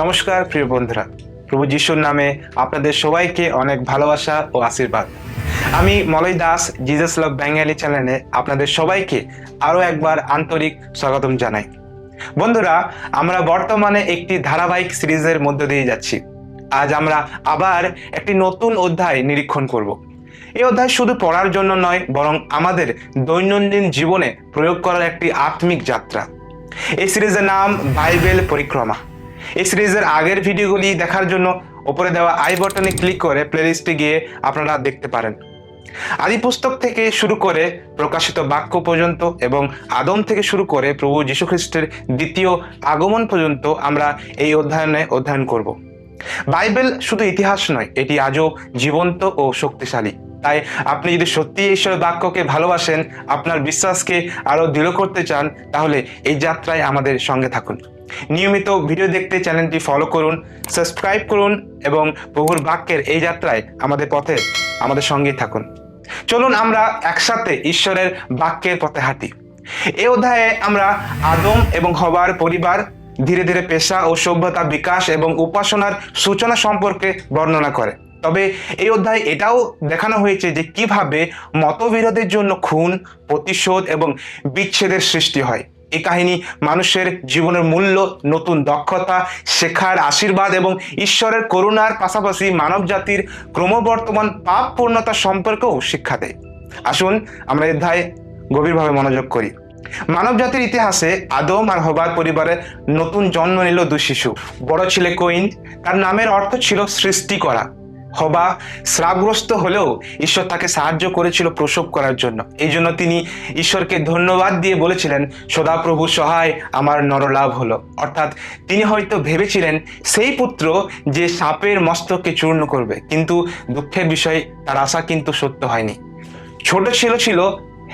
নমস্কার, প্রিয় বন্ধুরা। প্রভু যিশুর নামে আপনাদের সবাইকে অনেক ভালোবাসা ও আশীর্বাদ। আমি Malay Das Jesus love Bengali চ্যানেলে আপনাদের সবাইকে আরও একবার আন্তরিক স্বাগতম জানাই। বন্ধুরা, আমরা বর্তমানে একটি ধারাবাহিক সিরিজের মধ্য দিয়ে যাচ্ছি। আজ আমরা আবার একটি নতুন অধ্যায় নিরীক্ষণ করব। এই অধ্যায় শুধু পড়ার জন্য নয়, বরং আমাদের দৈনন্দিন জীবনে প্রয়োগ করার একটি আত্মিক যাত্রা। এই সিরিজের নাম বাইবেল পরিক্রমা। এই সিরিজের আগের ভিডিওগুলি দেখার জন্য ওপরে দেওয়া আই বাটনে ক্লিক করে প্লেলিস্টে গিয়ে আপনারা দেখতে পারেন। আদি পুস্তক থেকে শুরু করে প্রকাশিত বাক্য পর্যন্ত এবং আদম থেকে শুরু করে প্রভু যীশুখ্রিস্টের দ্বিতীয় আগমন পর্যন্ত আমরা এই অধ্যয়নে অধ্যয়ন করব। বাইবেল শুধু ইতিহাস নয়, এটি আজও জীবন্ত ও শক্তিশালী। তাই আপনি যদি সত্যি ঈশ্বরের বাক্যকে ভালোবাসেন, আপনার বিশ্বাসকে আরও দৃঢ় করতে চান, তাহলে এই যাত্রায় আমাদের সঙ্গে থাকুন। নিয়মিত ভিডিও দেখতে চ্যানেলটি ফলো করুন সাবস্ক্রাইব করুন এবং প্রভুর বাক্যের এই যাত্রায় আমাদের পথে আমাদের সঙ্গেই থাকুন। চলুন আমরা একসাথে ঈশ্বরের বাক্যের পথে হাঁটি। এই অধ্যায়ে আমরা আদম এবং হবার পরিবার, ধীরে ধীরে পেশা ও সভ্যতা বিকাশ এবং উপাসনার সূচনা সম্পর্কে বর্ণনা করে। তবে এই অধ্যায়ে এটাও দেখানো হয়েছে যে কীভাবে মতবিরোধের জন্য খুন, প্রতিশোধ এবং বিচ্ছেদের সৃষ্টি হয়। এই কাহিনী মানুষের জীবনের মূল্য, নতুন দক্ষতা, শেখার আশীর্বাদ এবং ঈশ্বরের করুণার পাশাপাশি মানব জাতির ক্রমবর্তমান পাপ পূর্ণতা সম্পর্কেও শিক্ষা দেয়। আসুন আমরা অধ্যায়ে গভীরভাবে মনোযোগ করি। মানব জাতির ইতিহাসে আদম আর হবার পরিবারে নতুন জন্ম নিল দুই শিশু। বড় ছেলে কোইন, তার নামের অর্থ ছিল সৃষ্টি করা হবা, শ্রাবগ্রস্ত হলেও ঈশ্বর তাকে সাহায্য করেছিল প্রসব করার জন্য। এই জন্য তিনি ঈশ্বরকে ধন্যবাদ দিয়ে বলেছিলেন, সদাপ্রভু, সহায়, আমার নরলাভ হলো। অর্থাৎ তিনি হয়তো ভেবেছিলেন, সেই পুত্র যে সাপের মস্তককে চূর্ণ করবে, কিন্তু দুঃখের বিষয়, তার আশা কিন্তু সত্য হয়নি। ছোট ছিল ছিল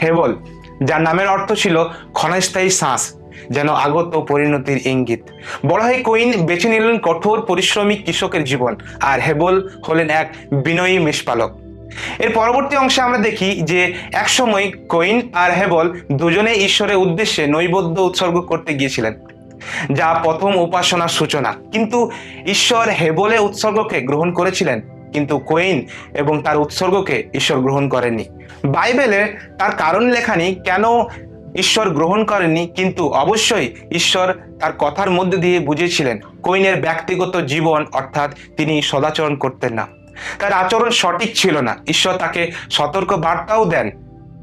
হেবল, যার নামের অর্থ ছিল ক্ষণস্থায়ী শ্বাস। যেন আগত পরিণতির ইঙ্গিত। বড় হয়ে কুইন বেছে নিলেন কঠোর পরিশ্রমী কৃষকের জীবন আর হেবল হলেন এক বিনয়ী মেষপালক এর পরবর্তী অংশে আমরা দেখি যে একসময় কোইন আর হেবল দুজনে ঈশ্বরের উদ্দেশ্যে নৈবদ্য উৎসর্গ করতে গিয়েছিলেন, যা প্রথম উপাসনার সূচনা। কিন্তু ঈশ্বর হেবলে উৎসর্গকে গ্রহণ করেছিলেন, কিন্তু কোইন এবং তার উৎসর্গকে ঈশ্বর গ্রহণ করেননি। বাইবেলে তার কারণ লেখানি কেন ঈশ্বর গ্রহণ করেননি, কিন্তু অবশ্যই ঈশ্বর তার কথার মধ্যে দিয়ে বুঝেছিলেন কোইনের ব্যক্তিগত জীবন অর্থাৎ তিনি সদাচরণ করতেন না। তার আচরণ সঠিক ছিল না। ঈশ্বর তাকে সতর্ক বার্তাও দেন।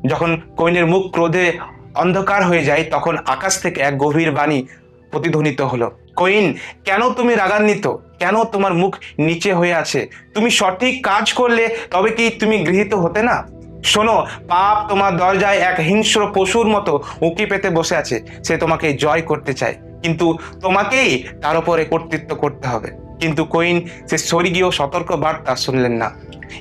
যখন কোইনের মুখ ক্রোধে অন্ধকার হয়ে যায়, তখন আকাশ থেকে এক গভীর বাণী প্রতিধ্বনিত হলো। কইন, কেন তুমি রাগান্বিত? কেন তোমার মুখ নিচে হয়ে আছে? তুমি সঠিক কাজ করলে তবে কি তুমি গৃহীত হতে না? শোনো, পাপ তোমার দরজায় এক হিংস্র পশুর মতো উঁকি পেতে বসে আছে। সে তোমাকে জয় করতে চায়। কিন্তু তোমাকেই তার উপরে কর্তৃত্ব করতে হবে। কিন্তু কইন, সে স্বর্গীয় সতর্ক বার্তা শুনলেন না।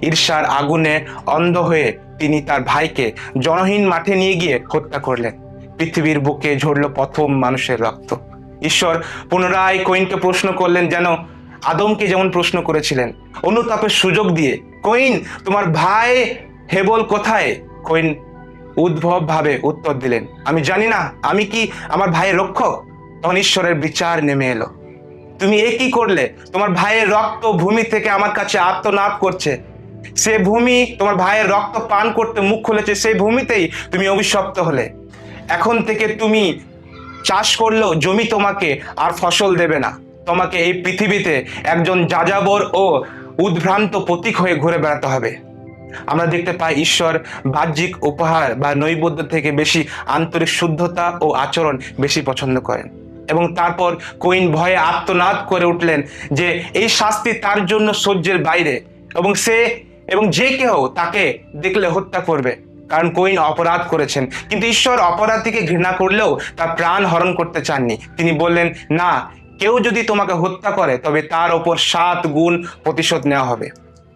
ঈর্ষার আগুনে অন্ধ হয়ে তিনি তার ভাইকে জনহীন মাঠে নিয়ে গিয়ে হত্যা করলেন। পৃথিবীর বুকে ঝরল প্রথম মানুষের রক্ত। ঈশ্বর পুনরায় কইনকে প্রশ্ন করলেন যেন আদমকে যেমন প্রশ্ন করেছিলেন, অনুতাপের সুযোগ দিয়ে, কইন, তোমার ভাই হেবল কোথায়? কইন উদ্ভব ভাবে উত্তর দিলেন, আমি জানি না, আমি কি আমার ভাইয়ের রক্ষক? তখন ঈশ্বরের বিচার নেমে এলো। তুমি এ কি করলে? তোমার ভাইয়ের রক্ত ভূমি থেকে আমার কাছে আত্মনাদ করছে। সে ভূমি তোমার ভাইয়ের রক্ত পান করতে মুখ খুলেছে, সেই ভূমিতেই তুমি অভিশপ্ত হলে। এখন থেকে তুমি চাষ করলেও জমি তোমাকে আর ফসল দেবে না। তোমাকে এই পৃথিবীতে একজন যাযাবর ও উদ্ভ্রান্ত প্রতীক হয়ে ঘুরে বেড়াতে হবে। আমরা দেখতে পাই ঈশ্বর বাহ্যিক উপহার বা নৈবেদ্য থেকে বেশি আন্তরিক শুদ্ধতা ও আচরণ বেশি পছন্দ করেন। এবং তারপর কোইন ভয়ে আত্মনাদ করে উঠলেন যে এই শাস্তি তার জন্য সহ্যের বাইরে এবং সে এবং যে কেউ তাকে দেখলে হত্যা করবে, কারণ কোইন অপরাধ করেছেন। কিন্তু ঈশ্বর অপরাধীকে ঘৃণা করলেও তার প্রাণ হরণ করতে চাননি। তিনি বললেন, না, কেউ যদি তোমাকে হত্যা করে, তবে তার ওপর সাত গুণ প্রতিশোধ নেওয়া হবে।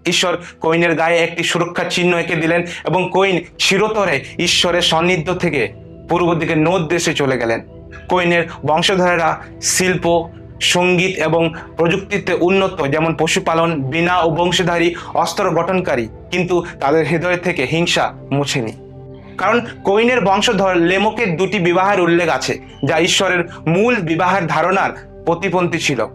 ঈশ্বর কোইনের গায়ে একটি সুরক্ষা চিহ্ন এঁকে দিলেন এবং কোইন চিরতরে ঈশ্বরের সান্নিধ্য থেকে পূর্ব দিকে নোদ দেশে চলে গেলেন। কোইনের বংশধরেরা শিল্প, সংগীত এবং প্রযুক্তিতে উন্নত, যেমন পশুপালন বিনা ও বংশধারী, অস্ত্র গঠনকারী, কিন্তু তাদের হৃদয় থেকে হিংসা মুছেনি। কারণ কোইনের বংশধর লেমকের দুটি বিবাহের উল্লেখ আছে, যা ঈশ্বরের মূল বিবাহের ধারণার প্রতিপন্থী ছিল।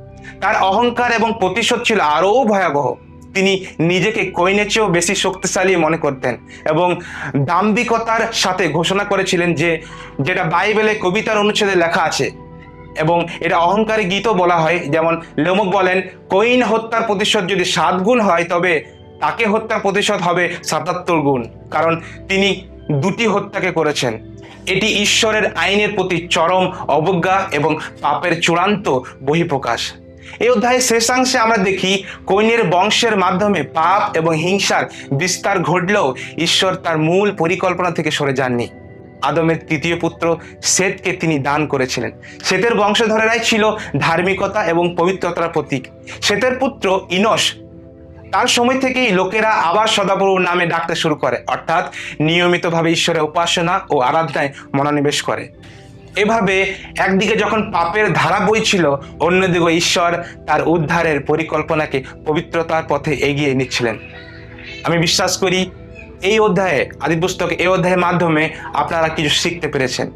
তার অহংকার এবং প্রতিশোধ ছিল আরও ভয়াবহ। তিনি নিজেকে কইনের চেয়েও বেশি শক্তিশালী মনে করতেন এবং দাম্ভিকতার সাথে ঘোষণা করেছিলেন যে, যেটা বাইবেলে কবিতার অনুচ্ছেদে লেখা আছে এবং এটা অহংকারী গীতও বলা হয়। যেমন লেমক বলেন কইন হত্যার প্রতিশোধ যদি সাত গুণ হয়, তবে তাকে হত্যার প্রতিশোধ হবে সাতাত্তর গুণ। কারণ তিনি দুটি হত্যাকে করেছেন। এটি ঈশ্বরের আইনের প্রতি চরম অবজ্ঞা এবং পাপের চূড়ান্ত বহিঃপ্রকাশ। এই অধ্যায়ের শেষাংশে আমরা দেখি কৈনের বংশের মাধ্যমে পাপ এবং হিংসার বিস্তার ঘটলেও ঈশ্বর তার মূল পরিকল্পনা থেকে সরে যাননি। আদমের তৃতীয় পুত্র সেতকে তিনি দান করেছিলেন। সেতের বংশধরেরাই ছিল ধার্মিকতা এবং পবিত্রতার প্রতীক। সেতের পুত্র ইনস তার সময় থেকেই লোকেরা আবার সদাপ্রভু নামে ডাকতে শুরু করে। অর্থাৎ নিয়মিতভাবে ঈশ্বরের উপাসনা ও আরাধনায় মনোনিবেশ করে। এভাবে একদিকে যখন পাপের ধারা বইছিল, অন্যদিকে ঈশ্বর তার উদ্ধারের পরিকল্পনাকে পবিত্রতার পথে এগিয়ে নিচ্ছিলেন। আমি বিশ্বাস করি, এই অধ্যায়ে, আদি পুস্তক এই অধ্যায়ের মাধ্যমে আপনারা কিছু শিখতে পেরেছেন।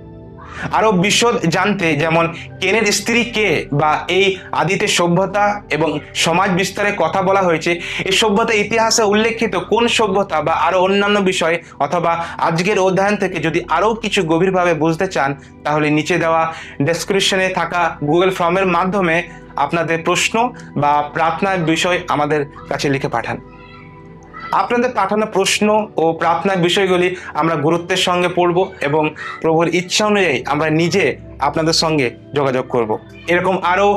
আরও বিশদ জানতে যেমন কেনের স্ত্রী কে বা এই আদিতে সভ্যতা এবং সমাজ বিস্তারে কথা বলা হয়েছে এই সভ্যতা ইতিহাসে উল্লেখিত কোন সভ্যতা বা আরও অন্যান্য বিষয় অথবা আজকের অধ্যয়ন থেকে যদি আরও কিছু গভীরভাবে বুঝতে চান, তাহলে নিচে দেওয়া ডেসক্রিপশনে থাকা গুগল ফর্মের মাধ্যমে আপনাদের প্রশ্ন বা প্রার্থনার বিষয় আমাদের কাছে লিখে পাঠান। আপনাদের পাঠানো প্রশ্ন ও প্রার্থনার বিষয়গুলি আমরা গুরুত্বের সঙ্গে পড়ব এবং প্রভুর ইচ্ছা অনুযায়ী আমরা নিজে আপনাদের সঙ্গে যোগাযোগ করব। এরকম আরও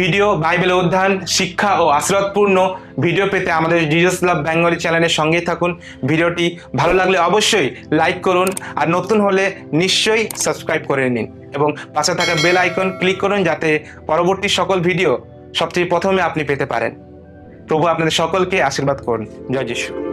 ভিডিও, বাইবেল অধ্যয়ন, শিক্ষা ও আশীর্বাদপূর্ণ ভিডিও পেতে আমাদের জিজাস লাভ বেঙ্গলি চ্যানেলের সঙ্গেই থাকুন। ভিডিওটি ভালো লাগলে অবশ্যই লাইক করুন আর নতুন হলে নিশ্চয়ই সাবস্ক্রাইব করে নিন এবং পাশে থাকা বেল আইকন ক্লিক করুন যাতে পরবর্তী সকল ভিডিও সবচেয়ে প্রথমে আপনি পেতে পারেন। প্রভু আপনাদের সকলকে আশীর্বাদ করুন। জয় যিশু।